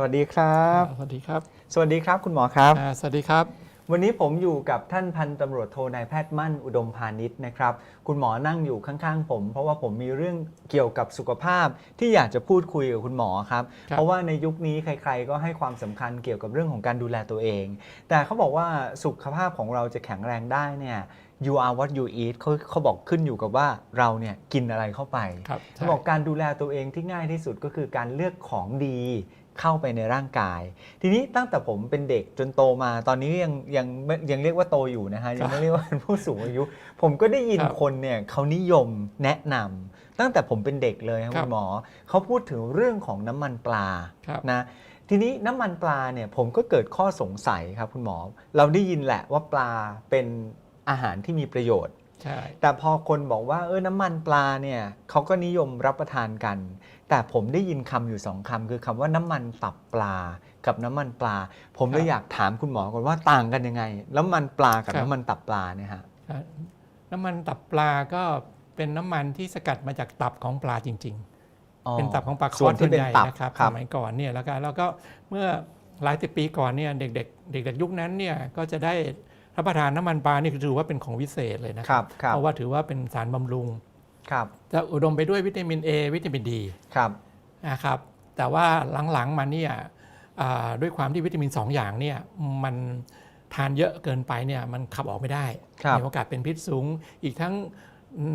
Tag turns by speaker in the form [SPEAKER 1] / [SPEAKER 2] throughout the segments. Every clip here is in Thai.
[SPEAKER 1] สวัสดีครับ
[SPEAKER 2] สวัสดีครับ
[SPEAKER 1] สวัสดีครับคุณหมอครับ
[SPEAKER 2] อ่าสวัสดีครับ
[SPEAKER 1] วันนี้ผมอยู่กับท่านพันตำรวจโทนายแพทย์มั่นอุดมพาณิชย์นะครับ คุณหมอนั่งอยู่ข้างๆผม เพราะว่าผมมีเรื่องเกี่ยวกับสุขภาพที่อยากจะพูดคุยกับคุณหมอครับ
[SPEAKER 2] ครับ
[SPEAKER 1] เพราะว่าในยุคนี้ใคร ๆ ก็ให้ความสำคัญเกี่ยวกับเรื่องของการดูแลตัวเอง แต่เขาบอกว่าสุขภาพของเราจะแข็งแรงได้เนี่ย you are what you eat เขาเขาบอกขึ้นอยู่กับว่าเราเนี่ยกินอะไรเข้าไป
[SPEAKER 2] ครับ
[SPEAKER 1] เขาบอกการดูแลตัวเองที่ง่ายที่สุดก็คือการเลือกของดี เข้าไปในร่างกาย ทีนี้ตั้งแต่ผมเป็นเด็กจนโตมาตอนนี้ยังยังยังเรียกว่าโตอยู่นะฮะยังไม่เรียกว่าเป็นผู้สูงอายุ ผมก็ได้ยิน
[SPEAKER 2] ครับ
[SPEAKER 1] คนเนี่ยเขานิยมแนะนำตั้งแต่ผมเป็นเด็กเลยครับ
[SPEAKER 2] ครับ
[SPEAKER 1] คุณหมอเขาพูดถึงเรื่องของน้ำมันปลา
[SPEAKER 2] ครับ
[SPEAKER 1] นะทีนี้น้ำมันปลาเนี่ยผมก็เกิดข้อสงสัยครับคุณหมอ เราได้ยินแหละว่าปลาเป็นอาหารที่มีประโยชน์
[SPEAKER 2] ใช่
[SPEAKER 1] แต่พอคนบอกว่าเออน้ำมันปลาเนี่ยเขาก็นิยมรับประทานกัน แต่ผมได้ยินคำอยู่สองคำคือคำว่าน้ำมันตับปลา กับน้ำมันปลา ผมเลยอยากถามคุณหมอก่อนว่าต่างกันยังไง น้ำมันปลากับน้ำมันตับปลาเนี่ยฮะ
[SPEAKER 2] อ่าน้ำมันตับปลาก็เป็นน้ำมันที่สกัดมาจากตับของปลาจริง
[SPEAKER 1] อ๋อ
[SPEAKER 2] ๆเป็นตับของปลาค
[SPEAKER 1] ส่
[SPEAKER 2] อ
[SPEAKER 1] วน
[SPEAKER 2] ส
[SPEAKER 1] ที่
[SPEAKER 2] ส่วน
[SPEAKER 1] เป็น
[SPEAKER 2] ใหญ่
[SPEAKER 1] ตับ
[SPEAKER 2] นะครับ
[SPEAKER 1] ครั
[SPEAKER 2] ส
[SPEAKER 1] บ
[SPEAKER 2] มัยก่อนเนี่ยแล้วก็แล้วก็เมื่อหลายสิบปีก่อนเนี่ยเด็กๆ เด็กๆยุคนั้นเนี่ยก็จะได้รับประทานน้ำมันปลานี่ถือว่าเป็นของวิเศษเลยนะ
[SPEAKER 1] ครับครับ
[SPEAKER 2] เพราะว่าถือว่าเป็นสารบำรุง
[SPEAKER 1] ครับ
[SPEAKER 2] จะอุดมไปด้วยวิตามิน A วิตามินดี
[SPEAKER 1] ครับ
[SPEAKER 2] นะครับแต่ว่าหลังๆมาเนี่ยอ่าด้วยความที่วิตามิน 2 อย่างเนี่ยมันทานเยอะเกินไปเนี่ยมันขับออกไม่ได้
[SPEAKER 1] ครับ
[SPEAKER 2] มีโอกาสเป็นพิษสูง อีกทั้ง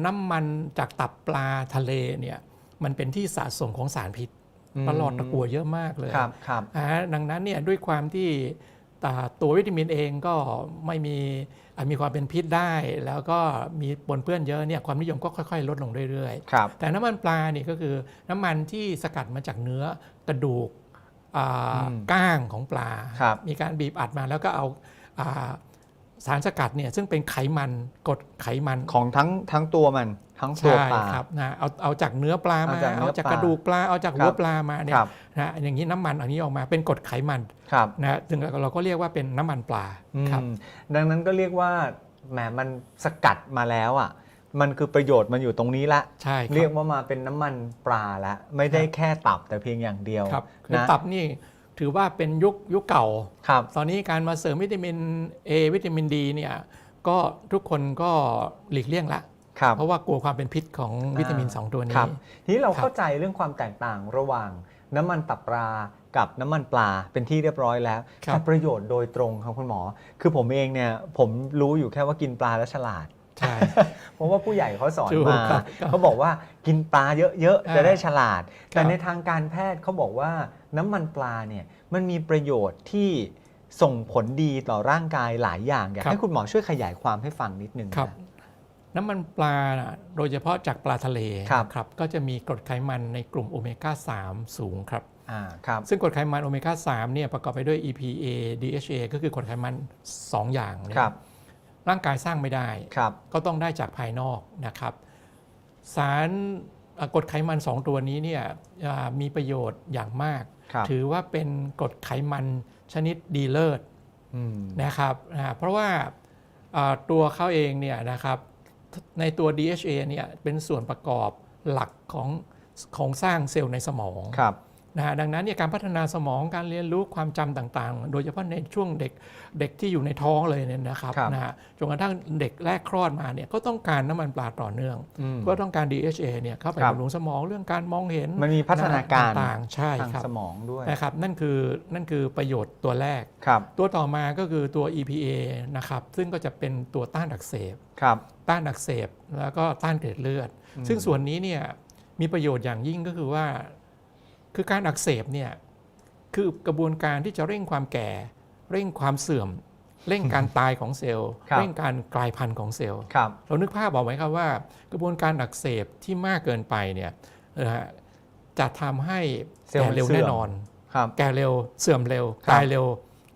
[SPEAKER 2] น้ำมันจากตับปลาทะเลเนี่ยมันเป็นที่สะสมของสารพิษปลอดตะกัวเยอะมากเลย
[SPEAKER 1] ครับครับ
[SPEAKER 2] อ่าดังนั้นเนี่ยด้วยความที่ อ่าตัววิตามินเองก็ไม่มีอ่ามีความเป็นพิษได้ แล้วก็มีปนเปื้อนเยอะเนี่ยความนิยมก็ค่อยๆ ลดลงเรื่อยๆ
[SPEAKER 1] ครับ
[SPEAKER 2] แต่น้ำมันปลานี่ก็คือน้ำมันที่สกัดมาจากเนื้อกระดูกอ่า
[SPEAKER 1] อืม
[SPEAKER 2] ก้างของปลา
[SPEAKER 1] ครับ
[SPEAKER 2] มีการบีบอัดมาแล้วก็เอาอ่าสารสกัดเนี่ยซึ่งเป็นไขมันกรดไขมัน
[SPEAKER 1] ของทั้งทั้งตัวมัน ทั้งตัว
[SPEAKER 2] ใช่
[SPEAKER 1] ปลา
[SPEAKER 2] ครับนะเอาเอาจากเนื้อปลามา
[SPEAKER 1] เอาจากเนื้อ
[SPEAKER 2] เอาจาก
[SPEAKER 1] ปลาก
[SPEAKER 2] ระดูกปลาเอาจาก
[SPEAKER 1] ค
[SPEAKER 2] หั
[SPEAKER 1] รั
[SPEAKER 2] ว
[SPEAKER 1] บ
[SPEAKER 2] ปลามาเนี่ย
[SPEAKER 1] ครับ
[SPEAKER 2] นะอย่างนี้น้ำมันอันนี้ออกมาเป็นกรดไขมัน
[SPEAKER 1] ครับ
[SPEAKER 2] นะซึ่งเราก็เรียกว่าเป็นน้ำมันปลา
[SPEAKER 1] อืม
[SPEAKER 2] ครับ
[SPEAKER 1] ดังนั้นก็เรียกว่าแหมมันสกัดมาแล้วอะมันคือประโยชน์มันอยู่ตรงนี้ละ
[SPEAKER 2] ใช่ค
[SPEAKER 1] เรีย
[SPEAKER 2] รั
[SPEAKER 1] ก
[SPEAKER 2] บ
[SPEAKER 1] ว่ามาเป็นน้ำมันปลาแล้วไม่ได้แค่ตับแต่เพียงอย่างเดียว
[SPEAKER 2] ครับคือ
[SPEAKER 1] นะ
[SPEAKER 2] ตับนี่ถือว่าเป็นยุคยุคเก่า
[SPEAKER 1] ครับ
[SPEAKER 2] ตอนนี้การมาเสริมวิตามิน A วิตามินดีเนี่ยก็ทุกคนก็หลีกเลี่ยงละ
[SPEAKER 1] ครับ
[SPEAKER 2] เพราะว่ากลัวความเป็นพิษของวิตามิน 2 ตัว
[SPEAKER 1] ค
[SPEAKER 2] นี้
[SPEAKER 1] รับทีนี้เรา
[SPEAKER 2] ครับ
[SPEAKER 1] เข้าใจเรื่องความแตกต่างระหว่างน้ำมันตับปลากับน้ำมันปลาเป็นที่เรียบร้อยแล้ว
[SPEAKER 2] ครับ
[SPEAKER 1] แต่ประโยชน์โดยตรงครับคุณหมอ คือผมเองเนี่ยผมรู้อยู่แค่ว่ากินปลาแล้วฉลาด
[SPEAKER 2] ใช่
[SPEAKER 1] เพราะว่าผู้ใหญ่เขาสอน
[SPEAKER 2] ถูก
[SPEAKER 1] มา
[SPEAKER 2] ครับ
[SPEAKER 1] เขาบอกว่ากินปลาเยอะๆ
[SPEAKER 2] อ่า
[SPEAKER 1] จะได้ฉลาด แต่
[SPEAKER 2] ครับ
[SPEAKER 1] ในทางการแพทย์เขาบอกว่าน้ำมันปลาเนี่ยมันมีประโยชน์ที่ส่งผลดีต่อร่างกายหลายอย่างอยากให้คุณหมอช่วยขยายความให้ฟังนิดนึง
[SPEAKER 2] ครับ
[SPEAKER 1] นะ
[SPEAKER 2] น้ำมันปลาน่ะโดยเฉพาะจากปลาทะเล
[SPEAKER 1] ครับ
[SPEAKER 2] นะครับก็จะมีกรดไขมันในกลุ่มโอเมก้า 3 สูงครับ
[SPEAKER 1] อ่าครับ
[SPEAKER 2] ซึ่งกรดไขมันโอเมก้า 3 เนี่ยประกอบไปด้วย EPA DHA ก็คือกรดไขมัน 2 อย่างเนี่ย
[SPEAKER 1] ครับ
[SPEAKER 2] ร่างกายสร้างไม่ได้
[SPEAKER 1] ครับ
[SPEAKER 2] ก็ต้องได้จากภายนอกนะครับ สารเอ่อกรดไขมัน 2 ตัวนี้เนี่ยอ่ามีประโยชน์อย่างมาก
[SPEAKER 1] ครับ
[SPEAKER 2] ถือว่าเป็นกรดไขมันชนิดดีเลิศ
[SPEAKER 1] อืม
[SPEAKER 2] นะครับอ่าเพราะว่าอ่าตัวเขาเองเนี่ยนะครับ ในตัว DHA เนี่ยเป็นส่วนประกอบหลักของโครงสร้างเซลล์ในสมอง
[SPEAKER 1] ครับ
[SPEAKER 2] นะฮะดังนั้นเนี่ยการพัฒนาสมองการเรียนรู้ความจำต่างๆ โดยเฉพาะในช่วงเด็กเด็กที่อยู่ในท้องเลยเนี่ยนะครับ
[SPEAKER 1] ครับ
[SPEAKER 2] นะฮะจนกระทั่งเด็กแรกคลอดมาเนี่ยก็ต้องการน้ำมันปลาต่อเนื่อง
[SPEAKER 1] อืม
[SPEAKER 2] ก็ต้องการ DHA เนี่ยเข้าไป
[SPEAKER 1] ครับ
[SPEAKER 2] บำรุงสมองเรื่องการมองเห็น
[SPEAKER 1] มันมีพัฒนาการ
[SPEAKER 2] ต่างๆใช่
[SPEAKER 1] ทาง
[SPEAKER 2] ครับ
[SPEAKER 1] สมองด้วย
[SPEAKER 2] นะครับนั่นคือนั่นคือประโยชน์ตัวแรก
[SPEAKER 1] ครับ
[SPEAKER 2] ตัวต่อมาก็คือตัว EPA นะครับซึ่งก็จะเป็นตัวต้านอักเสบ
[SPEAKER 1] ครับ
[SPEAKER 2] ต้านอักเสบแล้วก็ต้านเกล็ดเลือด
[SPEAKER 1] อืม
[SPEAKER 2] ซึ่งส่วนนี้เนี่ยมีประโยชน์อย่างยิ่งก็คือว่า คือการอักเสบเนี่ยคือกระบวนการที่จะเร่งความแก่ เร่งความเสื่อม เร่งการตายของเซลล์
[SPEAKER 1] ครับ
[SPEAKER 2] เร่งการกลายพันธุ์ของเซลล์
[SPEAKER 1] ครับ
[SPEAKER 2] เรานึกภาพบอกไหมครับว่า กระบวนการอักเสบที่มากเกินไปเนี่ยนะฮะจะทำให้
[SPEAKER 1] เซลล์
[SPEAKER 2] แก่
[SPEAKER 1] มัน
[SPEAKER 2] เร็ว
[SPEAKER 1] เสื่อม
[SPEAKER 2] แน่นอน
[SPEAKER 1] ครับ
[SPEAKER 2] แก่เร็วเสื่อมเร็ว
[SPEAKER 1] ครับ
[SPEAKER 2] ตายเร็ว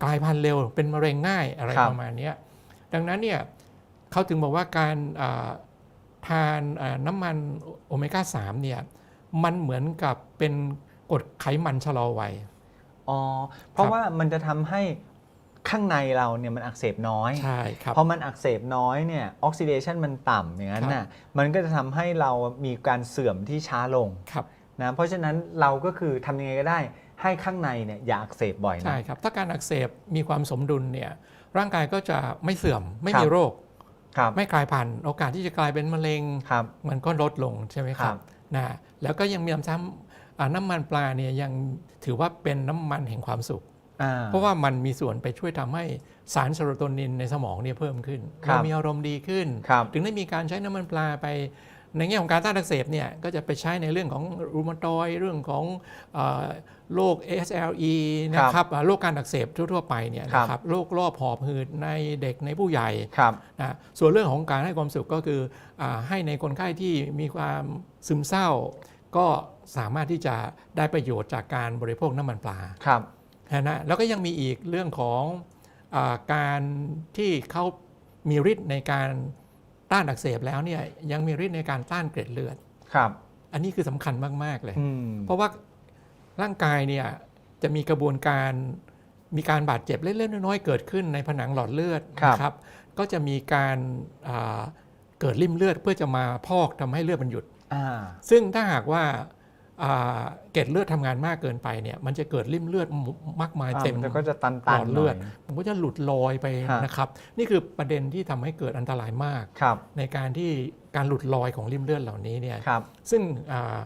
[SPEAKER 2] กลายพันธุ์เร็ว เป็นมะเร็งง่ายอะไร
[SPEAKER 1] ครับ
[SPEAKER 2] ประมาณเนี้ยดังนั้นเนี่ยเขาถึงบอกว่าการอ่าทานอ่าน้ำมันโอเมก้า3เนี่ยมันเหมือนกับเป็น กรดไขมันชะลอวัย
[SPEAKER 1] อ๋อ เพราะ
[SPEAKER 2] ครับ
[SPEAKER 1] ว่ามันจะทำให้ข้างในเราเนี่ยมันอักเสบน้อย
[SPEAKER 2] ใช่ครับ
[SPEAKER 1] พอมันอักเสบน้อยเนี่ยออกซิเดชันมันต่ำอย่างนั้นน่ะมันก็จะทำให้เรามีการเสื่อมที่ช้าลง
[SPEAKER 2] ครับ
[SPEAKER 1] นะเพราะฉะนั้นเราก็คือทำยังไงก็ได้ให้ข้างในเนี่ยอย่าอักเสบบ่อยนะ
[SPEAKER 2] ใช่ครับถ้าการอักเสบมีความสมดุลเนี่ยร่างกายก็จะไม่เสื่อมไม่
[SPEAKER 1] ครับ
[SPEAKER 2] มีโรค
[SPEAKER 1] ครับ
[SPEAKER 2] ไม่กลายพันธุ์โอกาสที่จะกลายเป็นมะเร็ง
[SPEAKER 1] ครับ
[SPEAKER 2] มันก็ลดลงใช่ไหมค
[SPEAKER 1] ครั
[SPEAKER 2] รับบนะแล้วก็ยังมีน้ำซ้ำอ่า น้ำมันปลาเนี่ยยังถือว่าเป็นน้ำมันแห่งความสุข
[SPEAKER 1] อ่า
[SPEAKER 2] เพราะว่ามันมีส่วนไปช่วยทำให้สารเซโรโทนินในสมองเนี่ยเพิ่มขึ้น
[SPEAKER 1] ครับ
[SPEAKER 2] เรามีอารมณ์ดีขึ้น
[SPEAKER 1] ครับ
[SPEAKER 2] ถึงได้มีการใช้น้ำมันปลาไปในแง่ของการต้านอักเสบเนี่ยก็จะไปใช้ในเรื่องของรูมาตอยด์เรื่องของเอ่อโรค SLE นะครับอ่าโรคการอักเสบทั่วๆไปเนี่ยนะครับโรครอบหอบหืดในเด็กในผู้ใหญ่
[SPEAKER 1] ครับ
[SPEAKER 2] นะส่วนเรื่องของการให้ความสุขก็คืออาให้ในคนไข้ที่มีความซึมเศร้า ก็สามารถที่จะได้ประโยชน์จากการบริโภคน้ำมันปลา
[SPEAKER 1] ครับ
[SPEAKER 2] นะแล้วก็ยังมีอีกเรื่องของอาการที่เขามีฤทธิ์ในการต้านอักเสบแล้วเนี่ยยังมีฤทธิ์ในการต้านเกล็ดเลือด
[SPEAKER 1] ครับ
[SPEAKER 2] อันนี้คือสำคัญมาก ๆ เลย
[SPEAKER 1] อืม
[SPEAKER 2] เพราะว่าร่างกายเนี่ยจะมีกระบวนการมีการบาดเจ็บเล็กๆน้อยๆเกิดขึ้นในผนังหลอดเลือดนะครับ ก็จะมีการอ่าเกิดริ่มเลือดเพื่อจะมาพอกทำให้เลือดมันหยุด
[SPEAKER 1] อ่า
[SPEAKER 2] ซึ่งถ้าหากว่าอ่าเกล็ดเลือดทำงานมากเกินไปเนี่ยมันจะเกิดริ่มเลือดมากมาย
[SPEAKER 1] อ่า
[SPEAKER 2] เต็ม
[SPEAKER 1] มันก็จะตัน
[SPEAKER 2] หล
[SPEAKER 1] ตัน
[SPEAKER 2] อด
[SPEAKER 1] ห
[SPEAKER 2] เลื
[SPEAKER 1] น่
[SPEAKER 2] อ
[SPEAKER 1] อ
[SPEAKER 2] ด
[SPEAKER 1] ย
[SPEAKER 2] มันก็จะหลุดลอยไป
[SPEAKER 1] ฮะ
[SPEAKER 2] นะครับนี่คือประเด็นที่ทำให้เกิดอันตรายมาก
[SPEAKER 1] ครับ
[SPEAKER 2] ในการที่การหลุดลอยของริ่มเลือดเหล่านี้เนี่ย
[SPEAKER 1] ครับ
[SPEAKER 2] ซึ่งอ่า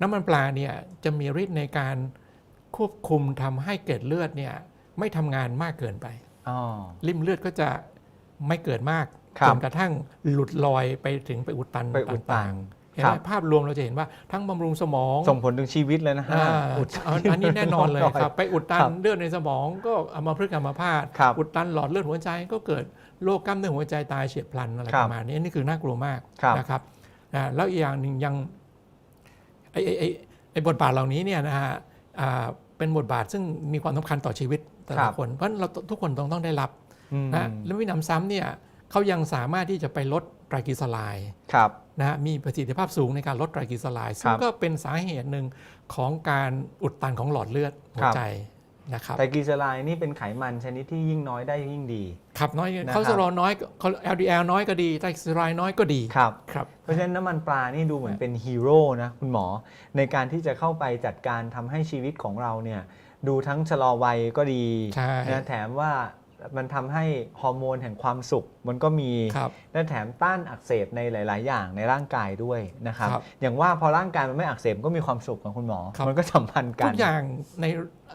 [SPEAKER 2] น้ำมันปลาเนี่ยจะมีฤทธิ์ในการควบคุมทำให้เกล็ดเลือดเนี่ยไม่ทำงานมากเกินไป
[SPEAKER 1] อ๋อ
[SPEAKER 2] ริ่มเลือดก็จะไม่เกิดมาก
[SPEAKER 1] ครับ
[SPEAKER 2] จนกระทั่งหลุดลอยไปถึงไปอุดตัน
[SPEAKER 1] ไปอุดตัน
[SPEAKER 2] ต่างๆ เห็น
[SPEAKER 1] ครั
[SPEAKER 2] ไหม
[SPEAKER 1] บ
[SPEAKER 2] ภาพรวมเราจะเห็นว่าทั้งบำรุงสมอง
[SPEAKER 1] ส่งผลถึงชีวิตเลยนะฮะ
[SPEAKER 2] อ่า
[SPEAKER 1] อุด
[SPEAKER 2] อันอันนี้แน่นอนเลย
[SPEAKER 1] ร่องรอย
[SPEAKER 2] ครับ ไปอุดตั
[SPEAKER 1] คนรับ
[SPEAKER 2] เลือดในสมองก็อัมพฤกษ์อัมพาต
[SPEAKER 1] ครับ
[SPEAKER 2] อุดตันหลอดเลือดหัวใจก็เกิดโรคกล้ามเนื้อหัวใจตายเฉียบพลันอะไร
[SPEAKER 1] ครั
[SPEAKER 2] ป
[SPEAKER 1] บ
[SPEAKER 2] ระมาณนี้นี่คือน่ากลัวมาก
[SPEAKER 1] ครับ
[SPEAKER 2] นะครับอ่าแล้วอีกอย่างหนึ่งยังไอ้ไอ้ไอ้ไอ้บทบาทเหล่านี้เนี่ยนะฮะอ่าเป็นบทบาทซึ่งมีความสำคัญต่อชีวิตแต่
[SPEAKER 1] ครั
[SPEAKER 2] ละ
[SPEAKER 1] บ
[SPEAKER 2] คนเพราะฉะนั้นเราทุกคนต้องต้องได้รับ
[SPEAKER 1] อืม
[SPEAKER 2] นะแล้ววินำซ้ำเนี่ย เขายังสามารถที่จะไปลดไตรกลีเซอไรด์
[SPEAKER 1] ครับ
[SPEAKER 2] นะฮะมีประสิทธิภาพสูงในการลดไตรกลีเซอไรด์ซึ่
[SPEAKER 1] ค
[SPEAKER 2] ง
[SPEAKER 1] รับ
[SPEAKER 2] ก็เป็นสาเหตุหนึ่งของการอุดตันของหลอดเลือดหั
[SPEAKER 1] ควรับ
[SPEAKER 2] ใจนะครับ
[SPEAKER 1] แต่กลีเซอไรด์นี่เป็นไขมันชนิดที่ยิ่งน้อยได้ยิ่งดี
[SPEAKER 2] ขับน้อย
[SPEAKER 1] นะครับ
[SPEAKER 2] คอเลสเตอรอลน้อยก็ LDL น้อยก็ดีไตรกลีเซอไรด์น้อยก็ดี
[SPEAKER 1] ครับ
[SPEAKER 2] ครับ
[SPEAKER 1] เพราะฉะนั้นน้ำมันปลานี่ดูเหมือนเป็นฮีโร่นะคุณหมอ ในการที่จะเข้าไปจัดการทำให้ชีวิตของเราเนี่ยดูทั้งชะลอวัยก็ดี
[SPEAKER 2] ใช่
[SPEAKER 1] นะแถมว่ามันทำให้ฮอร์โมนแห่งความสุข มันก็มี
[SPEAKER 2] ครับ
[SPEAKER 1] และแถมต้านอักเสบในหลาย ๆ อย่างในร่างกายด้วยนะครับ
[SPEAKER 2] ครับ
[SPEAKER 1] อย่างว่าพอร่างกายมันไม่อักเสบก็มีความสุขของคุณหมอ
[SPEAKER 2] ครับ
[SPEAKER 1] มันก็สัมพันธ์กั
[SPEAKER 2] ทุ
[SPEAKER 1] น
[SPEAKER 2] กอย่างใน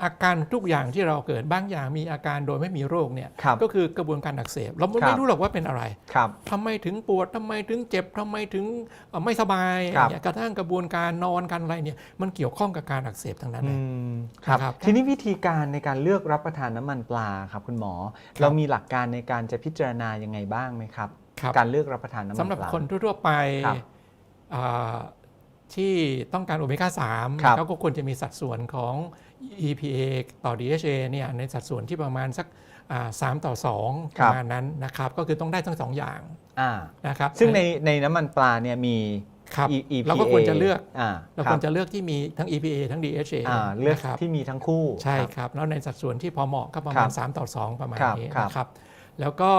[SPEAKER 2] อาการทุกอย่างที่เราเกิดบางอย่างมีอาการโดยไม่มีโรคเนี่ย
[SPEAKER 1] ครับ
[SPEAKER 2] ก็คือกระบวนการอักเสบเรา
[SPEAKER 1] ครั
[SPEAKER 2] ไม่
[SPEAKER 1] บ
[SPEAKER 2] รู้หรอกว่าเป็นอะไร
[SPEAKER 1] ครับ
[SPEAKER 2] ทำไมถึงปวดทำไมถึงเจ็บทำไมถึงเอ่อไม่สบาย
[SPEAKER 1] ครับ
[SPEAKER 2] เนี่ยกระทั่งกระบวนการนอนกันอะไรเนี่ยมันเกี่ยวข้องกับการอักเสบทั้งนั้น
[SPEAKER 1] อื
[SPEAKER 2] เลย
[SPEAKER 1] มครับ
[SPEAKER 2] นะครับ
[SPEAKER 1] ทีนี้วิธีการในการเลือกรับประทานน้ำมันปลาครับคุณหมอ
[SPEAKER 2] ครับ
[SPEAKER 1] เรามีหลักการในการจะพิจารณายังไงบ้างไหมครับ
[SPEAKER 2] ครับ
[SPEAKER 1] การเลือกรับประทานน้ำมันปลา
[SPEAKER 2] สำหรับคนทั่วๆไป
[SPEAKER 1] ครับ
[SPEAKER 2] อ่าที่ต้องการโอเมก้า3
[SPEAKER 1] ครับ
[SPEAKER 2] เขาก็ควรจะมีสัดส่วนของ EPA ต่อ DHA เนี่ยในสัดส่วนที่ประมาณสักอ่า3ต่อ2
[SPEAKER 1] ค
[SPEAKER 2] ป
[SPEAKER 1] รับ
[SPEAKER 2] ระมาณนั้นนะครับ ก็คือต้องได้ทั้งสองอย่าง
[SPEAKER 1] อ่า
[SPEAKER 2] นะครับ
[SPEAKER 1] ซึ่งในในน้ำมันปลาเนี่ยมี
[SPEAKER 2] ครับ
[SPEAKER 1] E- EPA
[SPEAKER 2] เราก็ควรจะเลือก
[SPEAKER 1] อ่า
[SPEAKER 2] เรา
[SPEAKER 1] ค
[SPEAKER 2] คว
[SPEAKER 1] รั
[SPEAKER 2] ร
[SPEAKER 1] บ
[SPEAKER 2] จะเลือกที่มีทั้ง EPA ทั้ง DHA
[SPEAKER 1] อ่าเลือก
[SPEAKER 2] นะครับ
[SPEAKER 1] ที่มีทั้งคู่
[SPEAKER 2] ใช่
[SPEAKER 1] ครับ
[SPEAKER 2] ครับ แล้วในสัดส่วนที่พอเหมาะก็ประมาณ
[SPEAKER 1] ครับ
[SPEAKER 2] 3ต่อ 2 ประมาณ
[SPEAKER 1] ครับ
[SPEAKER 2] นี้
[SPEAKER 1] ครับ
[SPEAKER 2] นะครับ แล้วก็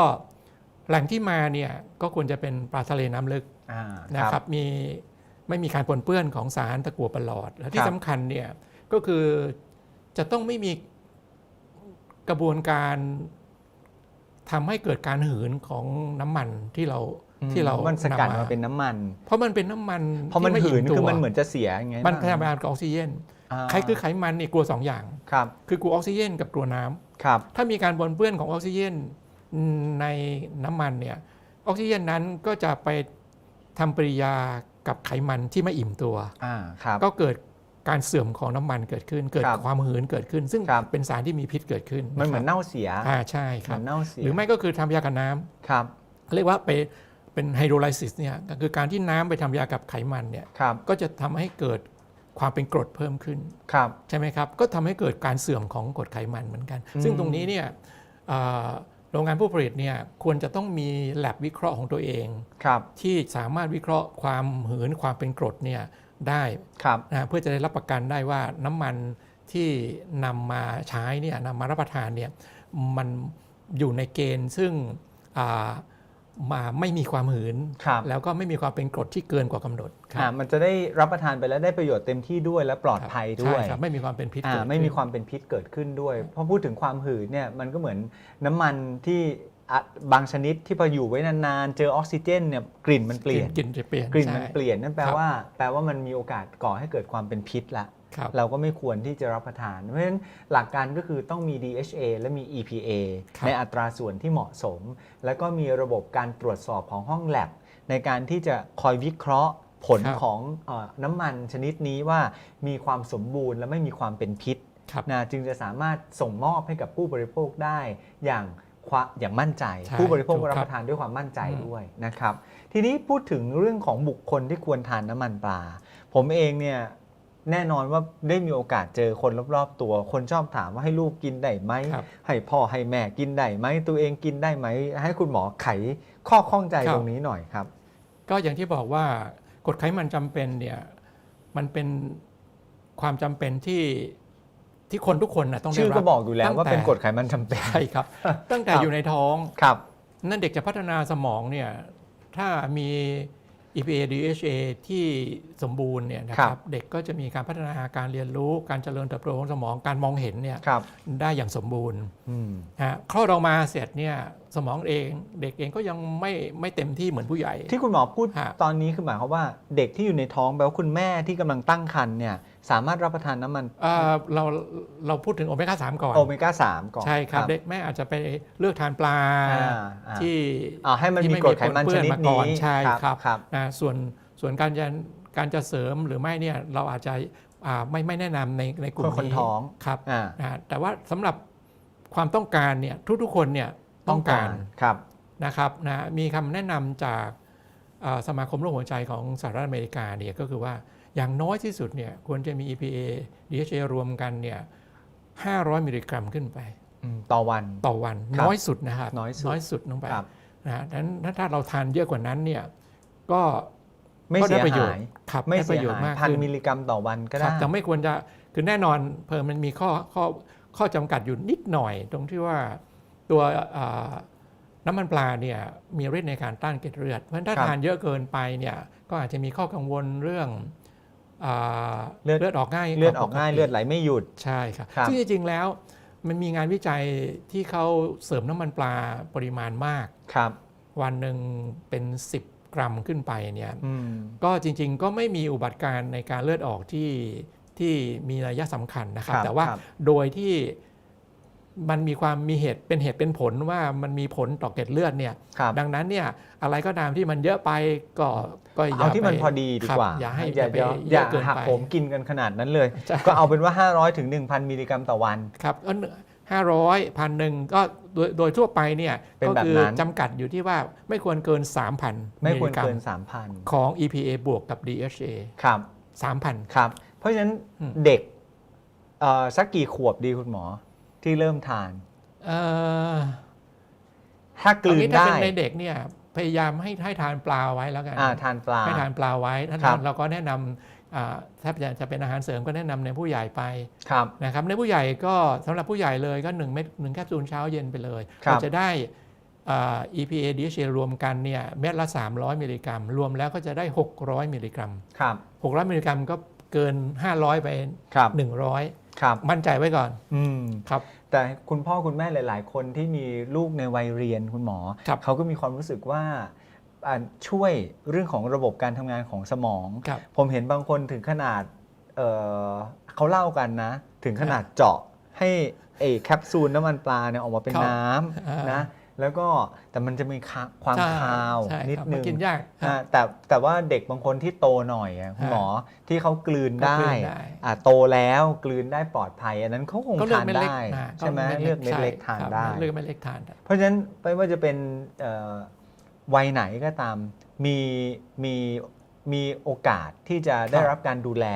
[SPEAKER 2] แหล่งที่มาเนี่ยก็ควรจะเป็นปลาทะเลน้ำลึก
[SPEAKER 1] อ่า
[SPEAKER 2] นะครับมีไม่มีการปนเปื้อนของสารตะกั่วประหลอด และ
[SPEAKER 1] ค
[SPEAKER 2] ที่
[SPEAKER 1] รับ
[SPEAKER 2] สำคัญเนี่ยก็คือจะต้องไม่มีกระบวนการทำให้เกิดการหืนของน้ำมันที่เรา
[SPEAKER 1] อื
[SPEAKER 2] ที่เรา
[SPEAKER 1] มันสกัด
[SPEAKER 2] นำ
[SPEAKER 1] มาเป็นน้ำมัน
[SPEAKER 2] เพราะมันเป็นน้ำมัน
[SPEAKER 1] พอมัน
[SPEAKER 2] ที่ไหื
[SPEAKER 1] น
[SPEAKER 2] ตัว
[SPEAKER 1] คือมันเหมือนจะเสียอย่างไง
[SPEAKER 2] มันพ
[SPEAKER 1] บ้
[SPEAKER 2] ยายาม
[SPEAKER 1] ง
[SPEAKER 2] กับออกซิเจน
[SPEAKER 1] อ่า
[SPEAKER 2] ใครคือไขมันนี่กลัวสองอย่าง
[SPEAKER 1] ครับ
[SPEAKER 2] คือกลัวออกซิเจนกับกลัวน้ำ
[SPEAKER 1] ครับ
[SPEAKER 2] ถ้ามีการปนเปื้อนของออกซิเจน ในน้ำมันเนี่ยออกซิเจนนั้นก็จะไปทำปฏิกิริยากับไขมันที่ไม่อิ่มตัว
[SPEAKER 1] อ่าครับ
[SPEAKER 2] ก็เกิดการเสื่อมของน้ำมันเกิดขึ้น เกิด
[SPEAKER 1] ครับ
[SPEAKER 2] ความหืนเกิดขึ้น ซึ่ง
[SPEAKER 1] ครับ
[SPEAKER 2] เป็นสารที่มีพิษเกิดขึ้น
[SPEAKER 1] มันเหมือน
[SPEAKER 2] นะครับ
[SPEAKER 1] เน่าเสีย
[SPEAKER 2] อ่าใช่ค
[SPEAKER 1] เห
[SPEAKER 2] รั
[SPEAKER 1] มื
[SPEAKER 2] บ
[SPEAKER 1] อนเน่าเสีย
[SPEAKER 2] หรือไม่ก็คือทำยากับน้ำ
[SPEAKER 1] ครับ
[SPEAKER 2] เรียกว่าไปเป็นไฮโดรไลซิสเนี่ยก็คือการที่น้ำไปทำยากับไขมันเนี่ย
[SPEAKER 1] ครับ
[SPEAKER 2] ก็จะทำให้เกิดความเป็นกรดเพิ่มขึ้น
[SPEAKER 1] ครับ
[SPEAKER 2] ใช่ไหมครับ ก็ทำให้เกิดการเสื่อมของกรดไขมันเหมือนกัน
[SPEAKER 1] อืม
[SPEAKER 2] ซึ่งตรงนี้เนี่ยเอ่อ โรงงานผู้ผลิตเนี่ยควรจะต้องมีแลบวิเคราะห์ของตัวเอง
[SPEAKER 1] ครับ
[SPEAKER 2] ที่สามารถวิเคราะห์ความหืนความเป็นกรดเนี่ยได้
[SPEAKER 1] ครับ
[SPEAKER 2] นะเพื่อจะได้รับประกันได้ว่าน้ำมันที่นำมาใช้เนี่ยนำมารับประทานเนี่ยมันอยู่ในเกณฑ์ซึ่งอ่า มาไม่มีความหืน
[SPEAKER 1] ครับ
[SPEAKER 2] แล้วก็ไม่มีความเป็นกรดที่เกินกว่ากำหนดค
[SPEAKER 1] อ่า
[SPEAKER 2] รับ
[SPEAKER 1] มันจะได้รับประทานไปแล้วได้ประโยชน์เต็มที่ด้วยและปลอดภัยด้วย
[SPEAKER 2] ใช่ครับไม่มีความเป็นพิษ
[SPEAKER 1] อ่า
[SPEAKER 2] เกิด
[SPEAKER 1] ไม่มี
[SPEAKER 2] ขึ้น
[SPEAKER 1] ความเป็นพิษเกิดขึ้นด้วยเพราะพูดถึงความหืดเนี่ยมันก็เหมือนน้ำมันที่อะบางชนิดที่พออยู่ไว้นานๆ เจอออกซิเจนเนี่ยกลิ่นมันเปลี่ยน
[SPEAKER 2] กลิ่นจะเปลี่ยน
[SPEAKER 1] กลิ่นมัน
[SPEAKER 2] ใช่
[SPEAKER 1] เปลี่ยนนั่นแปล
[SPEAKER 2] ครับ
[SPEAKER 1] ว่า แปลว่ามันมีโอกาสก่อให้เกิดความเป็นพิษละ
[SPEAKER 2] ครับ
[SPEAKER 1] เราก็ไม่ควรที่จะรับประทาน เพราะฉะนั้นหลักการก็คือต้องมี DHA และมี EPA
[SPEAKER 2] ครับ
[SPEAKER 1] ในอัตราส่วนที่เหมาะสม แล้วก็มีระบบการตรวจสอบของห้องแลบในการที่จะคอยวิเคราะห์ผลของเออน้ำมันชนิดนี้ว่ามีความสมบูรณ์และไม่มีความเป็นพิษ
[SPEAKER 2] ครับ
[SPEAKER 1] นะจึงจะสามารถส่งมอบให้กับผู้บริโภคได้อย่างความอย่างมั่นใจ
[SPEAKER 2] ใช่
[SPEAKER 1] ผู้บริโภค
[SPEAKER 2] ถูก
[SPEAKER 1] ก็รับ
[SPEAKER 2] ครับ
[SPEAKER 1] ประทานด้วยความมั่นใจ
[SPEAKER 2] อืม
[SPEAKER 1] ด้วยนะครับ ทีนี้พูดถึงเรื่องของบุคคลที่ควรทานน้ำมันปลา ผมเองเนี่ย แน่นอนว่าได้มีโอกาสเจอคนรอบๆตัว คนชอบถามว่าให้ลูกกินได้ไหม
[SPEAKER 2] ครับ
[SPEAKER 1] ให้พ่อให้แม่กินได้ไหม ตัวเองกินได้ไหม ให้คุณหมอไขข้อข้องใจ
[SPEAKER 2] ครับ
[SPEAKER 1] ตรงนี้หน่อยครับ
[SPEAKER 2] ก็อย่างที่บอกว่ากรดไขมันจำเป็นเนี่ยมันเป็นความจำเป็นที่ที่คนทุกคนนะต้องได้
[SPEAKER 1] ชื่อ
[SPEAKER 2] รับ
[SPEAKER 1] ก็บอกอยู่แล้วว่า
[SPEAKER 2] ตั้งแต่
[SPEAKER 1] เป็นกรดไขมันจำเป็น
[SPEAKER 2] ใช่ครับ ตั้งแต่
[SPEAKER 1] ครับ
[SPEAKER 2] อยู่ในท้อง
[SPEAKER 1] ครับ
[SPEAKER 2] นั่นเด็กจะพัฒนาสมองเนี่ยถ้ามี EPA DHA ที่สมบูรณ์เนี่ยนะค
[SPEAKER 1] ครั
[SPEAKER 2] รับบเด็กก็จะมีการพัฒนาการเรียนรู้การเจริญเติบโตของสมองการมองเห็นเนี่ย
[SPEAKER 1] ครับ
[SPEAKER 2] ได้อย่างสมบูรณ์
[SPEAKER 1] อืม
[SPEAKER 2] ฮะคลอดออกมาเสร็จเนี่ยสมองเองเด็กเองก็ยังไม่ไม่เต็มที่เหมือนผู้ใหญ่
[SPEAKER 1] ที่คุณหมอพูด
[SPEAKER 2] ฮะ
[SPEAKER 1] ตอนนี้คือหมายความว่าเด็กที่อยู่ในท้องแปลว่าคุณแม่ที่กำลังตั้งครรภ์เนี่ย สามารถรับประทานน้ำมัน
[SPEAKER 2] เอ่อเราเราพูดถึงโอเมก้าสามก่อน
[SPEAKER 1] โอเมก้า3ก่อน
[SPEAKER 2] ใช่ครับ เด็กแม่อาจจะไปเลือกทานปลา
[SPEAKER 1] อ่าอ่า
[SPEAKER 2] ที่
[SPEAKER 1] อ่าให้มัน
[SPEAKER 2] ที่
[SPEAKER 1] มี
[SPEAKER 2] ไม่
[SPEAKER 1] กรดไขมัน
[SPEAKER 2] มี
[SPEAKER 1] ช
[SPEAKER 2] ปนเปื้อน
[SPEAKER 1] นิด
[SPEAKER 2] มาก่
[SPEAKER 1] นี้
[SPEAKER 2] อนใช่ครับ
[SPEAKER 1] ครับ
[SPEAKER 2] นะส่วนส่วนการจะการจะเสริมหรือไม่เนี่ยเราอาจจะอ่าไม่ไม่แนะนำในในกลุ่ม
[SPEAKER 1] คน
[SPEAKER 2] นี้
[SPEAKER 1] ท้อง
[SPEAKER 2] ครับ
[SPEAKER 1] อ่า
[SPEAKER 2] นะแต่ว่าสำหรับความต้องการเนี่ยทุกๆคนเนี่ยต้องการ
[SPEAKER 1] ครับ
[SPEAKER 2] นะครับนะมีคำแนะนำจากเอ่อสมาคมโรคหัวใจของสหรัฐอเมริกาเนี่ยก็คือว่า อย่างน้อยที่สุดเนี่ยควรจะมี EPA DHA รวมกันเนี่ย500 มิลลิกรัมขึ้นไป
[SPEAKER 1] อืมต่อวัน
[SPEAKER 2] ต่อวัน
[SPEAKER 1] ครับ
[SPEAKER 2] น้อยสุดนะครับ
[SPEAKER 1] น้อยสุด
[SPEAKER 2] น้อยสุดลงไป
[SPEAKER 1] ครับ
[SPEAKER 2] นะฮะดังนั้นถ้าถ้าเราทานเยอะกว่านั้นเนี่ยก็
[SPEAKER 1] ไม่
[SPEAKER 2] ก็
[SPEAKER 1] เสี
[SPEAKER 2] ได้
[SPEAKER 1] ย
[SPEAKER 2] ประโยช
[SPEAKER 1] หาย
[SPEAKER 2] น์ครับ
[SPEAKER 1] ไม่
[SPEAKER 2] ได้ป
[SPEAKER 1] เสีย
[SPEAKER 2] ระโยชน์
[SPEAKER 1] หาย
[SPEAKER 2] มาก
[SPEAKER 1] พัน
[SPEAKER 2] ขึ้น
[SPEAKER 1] มิลลิกรัมต่อวันก็
[SPEAKER 2] ค
[SPEAKER 1] ได้
[SPEAKER 2] รับแต่ไม่ควรจะคือแน่นอนเพิ่มมันมีข้อข้อข้อจำกัดอยู่นิดหน่อย ตรงที่ว่าตัวอ่าน้ำมันปลาเนี่ยมีฤทธิ์ในการต้านเกล็ดเลือด เพราะฉะนั้นถ้า
[SPEAKER 1] ครับ
[SPEAKER 2] ทานเยอะเกินไปเนี่ยก็อาจจะมีข้อกังวลเรื่องอ่า
[SPEAKER 1] เลือด
[SPEAKER 2] เลือดออกง่าย
[SPEAKER 1] เลือดออกง่าย
[SPEAKER 2] ปติ
[SPEAKER 1] เลือดไหลไม่หยุด
[SPEAKER 2] ใช่ครับ
[SPEAKER 1] ครับ
[SPEAKER 2] ซึ่งจริงๆแล้วมันมีงานวิจัยที่เขาเสริมน้ำมันปลาปริมาณมาก
[SPEAKER 1] ครับ
[SPEAKER 2] วันหนึ่งเป็น 10 กรัมขึ้นไปเนี่ย
[SPEAKER 1] อืม
[SPEAKER 2] ก็จริงๆก็ไม่มีอุบัติการณ์ในการเลือดออกที่ที่มีนัยสำคัญนะครับ
[SPEAKER 1] ครับ
[SPEAKER 2] แต่ว่า
[SPEAKER 1] ครับ
[SPEAKER 2] โดยที่มันมีความมีเหตุเป็นเหตุเป็นผลว่ามันมีผลต่อเกล็ดเลือดเนี่ย
[SPEAKER 1] ครับ
[SPEAKER 2] ดังนั้นเนี่ยอะไรก็ตามที่มันเยอะไปก็ ก็อย่า
[SPEAKER 1] เอาที่มัน
[SPEAKER 2] ไป
[SPEAKER 1] พอดีดี
[SPEAKER 2] ครับ
[SPEAKER 1] กว่า
[SPEAKER 2] อย่าให้
[SPEAKER 1] อย่า
[SPEAKER 2] ไป
[SPEAKER 1] อย่า
[SPEAKER 2] เย
[SPEAKER 1] อย่า
[SPEAKER 2] อะเกิน
[SPEAKER 1] หัก
[SPEAKER 2] ไป
[SPEAKER 1] โหมกินกันขนาดนั้นเลย
[SPEAKER 2] ใช่
[SPEAKER 1] ก็เอาเป็นว่า 500ถึง1,000 มิลลิกรัมต่อวัน
[SPEAKER 2] ครับก็ห้าร้อยพันหนึ่งก็โดยโดยทั่วไปเนี่ย
[SPEAKER 1] เป็น
[SPEAKER 2] ก็
[SPEAKER 1] แบบ
[SPEAKER 2] คื
[SPEAKER 1] นั้น
[SPEAKER 2] จำกัดอยู่ที่ว่าไม่ควรเกิน 3,000
[SPEAKER 1] ไม่ควร
[SPEAKER 2] ลลิกรั
[SPEAKER 1] เกิน
[SPEAKER 2] ของ EPA บวกกับ DHA
[SPEAKER 1] 3,000ครับ
[SPEAKER 2] 3,000
[SPEAKER 1] ครับ เพราะฉะนั้น
[SPEAKER 2] อืม
[SPEAKER 1] เด็กเอ่อสักกี่ขวบดีคุณหมอที่เริ่มทาน
[SPEAKER 2] เอ่อ
[SPEAKER 1] ถ้ากลืน
[SPEAKER 2] เอางี้ถ้า
[SPEAKER 1] ได้
[SPEAKER 2] เป็นในเด็กเนี่ย พยายามให้ให้ทานปลาไว้แล้วกัน
[SPEAKER 1] อ่าทานปลา
[SPEAKER 2] ให้ทานปลาไว้ถ้า
[SPEAKER 1] ครับ
[SPEAKER 2] เราก็แนะนำอ่าถ้าจะเป็นอาหารเสริมก็แนะนำในผู้ใหญ่ไป
[SPEAKER 1] ครับ
[SPEAKER 2] นะครับในผู้ใหญ่ก็สำหรับผู้ใหญ่เลยก็1เม็ดหนึ่งแคปซูลเช้าเย็นไปเลย
[SPEAKER 1] ครับ
[SPEAKER 2] เราจะได้อ่า EPA DHA รวมกันเนี่ยเม็ดละ 300 มิลลิกรัม รวมแล้วก็จะได้ 600 มิลลิกรัม
[SPEAKER 1] ครับ
[SPEAKER 2] 600 มิลลิกรัมก็เกิน 500 ไป
[SPEAKER 1] ครับ
[SPEAKER 2] 100
[SPEAKER 1] ครับ
[SPEAKER 2] มั่นใจไว้ก่อน
[SPEAKER 1] อืม
[SPEAKER 2] ครับ
[SPEAKER 1] แต่คุณพ่อคุณแม่หลาย ๆ คนที่มีลูกในวัยเรียนคุณหมอ
[SPEAKER 2] ครับ
[SPEAKER 1] เขาก็มีความรู้สึกว่าอ่าช่วยเรื่องของระบบการทำงานของสมอง
[SPEAKER 2] ครับ
[SPEAKER 1] ผมเห็นบางคนถึงขนาดเอ่อเขาเล่ากันนะ ถึงขนาดเจาะให้ไอ้แคปซูลน้ำมันปลาเนี่ยออกมาเป็น
[SPEAKER 2] ครับ
[SPEAKER 1] น้
[SPEAKER 2] อ่าำ
[SPEAKER 1] นะ แล้วก็แต่มันจะมีคะความ
[SPEAKER 2] ใช่
[SPEAKER 1] คาว
[SPEAKER 2] ใช่
[SPEAKER 1] นิด
[SPEAKER 2] ครับ
[SPEAKER 1] นึ
[SPEAKER 2] มัน
[SPEAKER 1] ง
[SPEAKER 2] กินยาก
[SPEAKER 1] อ่าแต่แต่ว่าเด็กบางคนที่โตหน่อยอะคุณหมอที่เขากลืน
[SPEAKER 2] ก็
[SPEAKER 1] ได้
[SPEAKER 2] กลืนได้
[SPEAKER 1] อ่าโตแล้วกลืนได้ปลอดภัย อันนั้นเขาคง
[SPEAKER 2] ก็เลือก
[SPEAKER 1] ทาน
[SPEAKER 2] เม็ดเล็ก
[SPEAKER 1] ได้
[SPEAKER 2] นะ
[SPEAKER 1] ใช่ไหม
[SPEAKER 2] ก็
[SPEAKER 1] เลือกเม็ดเล็กทาน
[SPEAKER 2] ใช่
[SPEAKER 1] ได้
[SPEAKER 2] ครับเลือกเม็ดเล็กทานได้
[SPEAKER 1] เพราะฉะนั้นไม่ว่าจะเป็นเอ่อวัยไหนก็ตามมีมีมีโอกาสที่จะได้
[SPEAKER 2] ครับ
[SPEAKER 1] รับการดูแล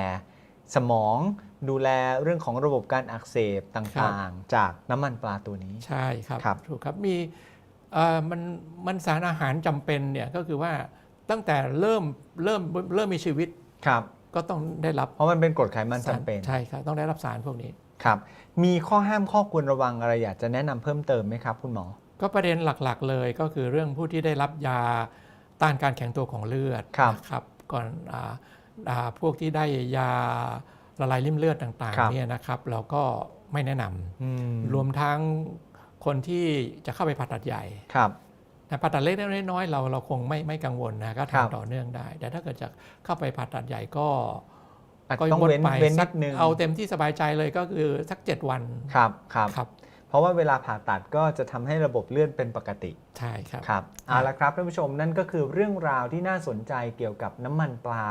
[SPEAKER 1] สมอง ดูแลเรื่องของระบบการอักเสบต่างๆ จากน้ำมันปลาตัวนี้
[SPEAKER 2] ใช่ครับ
[SPEAKER 1] ครับ
[SPEAKER 2] ถูกครับมีเอ่อมันมันสารอาหารจำเป็นเนี่ยก็คือว่าตั้งแต่เริ่มเริ่มเริ่มมีชีวิต
[SPEAKER 1] ครับ
[SPEAKER 2] ก็ต้องได้รับ
[SPEAKER 1] เพราะมันเป็นกรดไขมัน
[SPEAKER 2] สาร
[SPEAKER 1] จำเป็น
[SPEAKER 2] ใช่ครับ ต้องได้รับสารพวกนี้
[SPEAKER 1] ครับ มีข้อห้ามข้อควรระวังอะไรอยากจะแนะนำเพิ่มเติมไหมครับ คุณหมอ
[SPEAKER 2] ก็ประเด็นหลักๆ เลยก็คือเรื่องผู้ที่ได้รับยาต้านการแข็งตัวของเลือด
[SPEAKER 1] ครับ
[SPEAKER 2] นะครับก่อนอาอ่าพวกที่ได้ยา ละลายริ่มเลือดต่าง
[SPEAKER 1] ครับ
[SPEAKER 2] ๆเนี่ยนะครับเราก็ไม่แนะนำ
[SPEAKER 1] อืม
[SPEAKER 2] รวมทั้งคนที่จะเข้าไปผ่าตัดใหญ่
[SPEAKER 1] ครับ
[SPEAKER 2] นะผ่าตัดเล็กๆน้อยๆเราเราคงไม่ไม่กังวลนะก็
[SPEAKER 1] ครับ
[SPEAKER 2] ทำต่อเนื่องได้ แต่ถ้าเกิดจะเข้าไปผ่าตัดใหญ่ก็
[SPEAKER 1] อาจ
[SPEAKER 2] ก็
[SPEAKER 1] จะต้อง
[SPEAKER 2] งด
[SPEAKER 1] เว้น
[SPEAKER 2] ไป
[SPEAKER 1] เว้น
[SPEAKER 2] สั
[SPEAKER 1] นิ
[SPEAKER 2] ก
[SPEAKER 1] ดนึง
[SPEAKER 2] เอาเต็มที่สบายใจเลยก็คือสัก 7 วัน
[SPEAKER 1] ครับครับ
[SPEAKER 2] ครับ
[SPEAKER 1] เพราะว่าเวลาผ่าตัดก็จะทำให้ระบบเลือดเป็นปกติ
[SPEAKER 2] ใช่ครับ
[SPEAKER 1] ครับเอาละครับท่านผู้ชมนั่นก็คือเรื่องราวที่น่าสนใจเกี่ยวกับน้ำมันปลา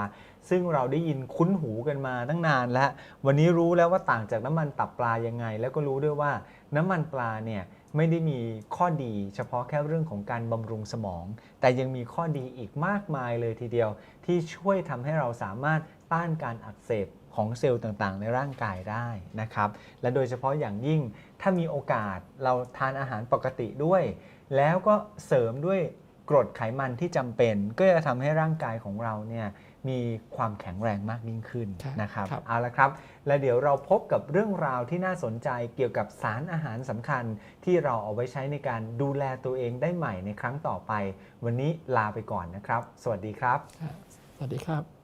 [SPEAKER 1] ซึ่งเราได้ยินคุ้นหูกันมาตั้งนานแล้ว วันนี้รู้แล้วว่าต่างจากน้ำมันตับปลายังไง แล้วก็รู้ด้วยว่าน้ำมันปลาเนี่ยไม่ได้มีข้อดีเฉพาะแค่เรื่องของการบำรุงสมอง แต่ยังมีข้อดีอีกมากมายเลยทีเดียว ที่ช่วยทำให้เราสามารถต้านการอักเสบของเซลล์ต่างๆ ในร่างกายได้นะครับ และโดยเฉพาะอย่างยิ่งถ้ามีโอกาสเราทานอาหารปกติด้วย แล้วก็เสริมด้วยกรดไขมันที่จำเป็น ก็จะทำให้ร่างกายของเราเนี่ย มีความแข็งแรงมากยิ่งขึ้น
[SPEAKER 2] ครับ
[SPEAKER 1] นะครับ
[SPEAKER 2] ครับ
[SPEAKER 1] เอาละครับ และเดี๋ยวเราพบกับเรื่องราวที่น่าสนใจเกี่ยวกับสารอาหารสำคัญ ที่เราเอาไว้ใช้ในการดูแลตัวเองได้ใหม่ในครั้งต่อไป วันนี้ลาไปก่อนนะครับ สวัสดีครับ
[SPEAKER 2] สวัสดีครับ